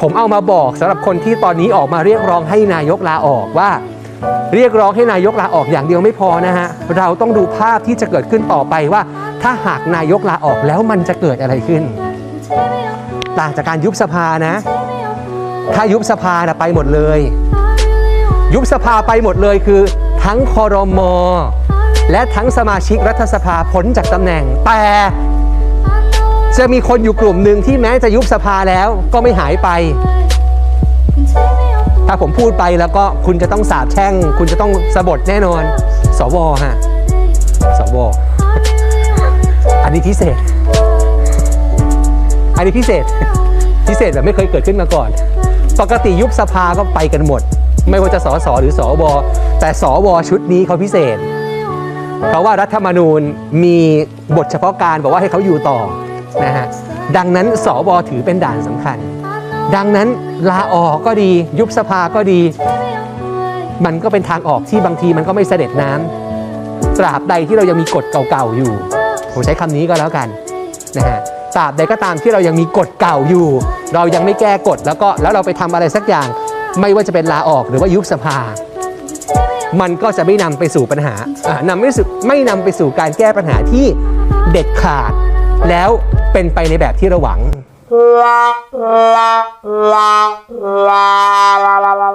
ผมเอามาบอกสำหรับคนที่ตอนนี้ออกมาเรียกร้องให้นายกลาออกว่า เรียกร้องให้นายกลาออกอย่างเดียวไม่พอนะฮะเราต้องดูภาพที่จะเกิดขึ้นต่อไปว่า ถ้าหากนายกลาออกแล้วมันจะเกิดอะไรขึ้น ต่างจากการยุบสภานะ ถ้ายุบสภานะไปหมดเลย ยุบสภาไปหมดเลยคือ ทั้งคอรมอและทั้งสมาชิกรัฐสภาพ้นจากตำแหน่งแต่ จะมีคนอยู่กลุ่มหนึ่งที่แม้จะยุบสภาแล้วก็ไม่หายไป ถ้าผมพูดไปแล้วก็คุณจะต้องสาบแช่ง คุณจะต้องสะบดแน่นอน สวฮะสวอันนี้พิเศษ อันนี้พิเศษ พิเศษแบบไม่เคยเกิดขึ้นมาก่อน ปกติยุบสภาก็ไปกันหมด ไม่ว่าจะสสหรือสวแต่สวชุดนี้เขาพิเศษ เพราะว่ารัฐธรรมนูญมีบทเฉพาะการบอกว่าให้เขาอยู่ต่อ นะฮะดังนั้นสวถือเป็นด่านสำคัญ ดังนั้นลาออกก็ดียุบสภาก็ดี มันก็เป็นทางออกที่บางทีมันก็ไม่เสด็จน้ำตราบใดที่เรายังมีกฎเก่าๆอยู่ ผมใช้คำนี้ก็แล้วกันนะฮะตราบใดก็ตามที่เรายังมีกฎเก่าอยู่ เรายังไม่แก้กฎแล้วก็แล้วเราไปทำอะไรสักอย่าง ไม่ว่าจะเป็นลาออกหรือว่ายุบสภามันก็จะไม่นำไปสู่ปัญหาอ่านำไม่สู่ไม่นำไปสู่การแก้ปัญหาที่เด็ดขาด แล้วเป็นไปในแบบที่เราหวัง ลาลาลาลาลา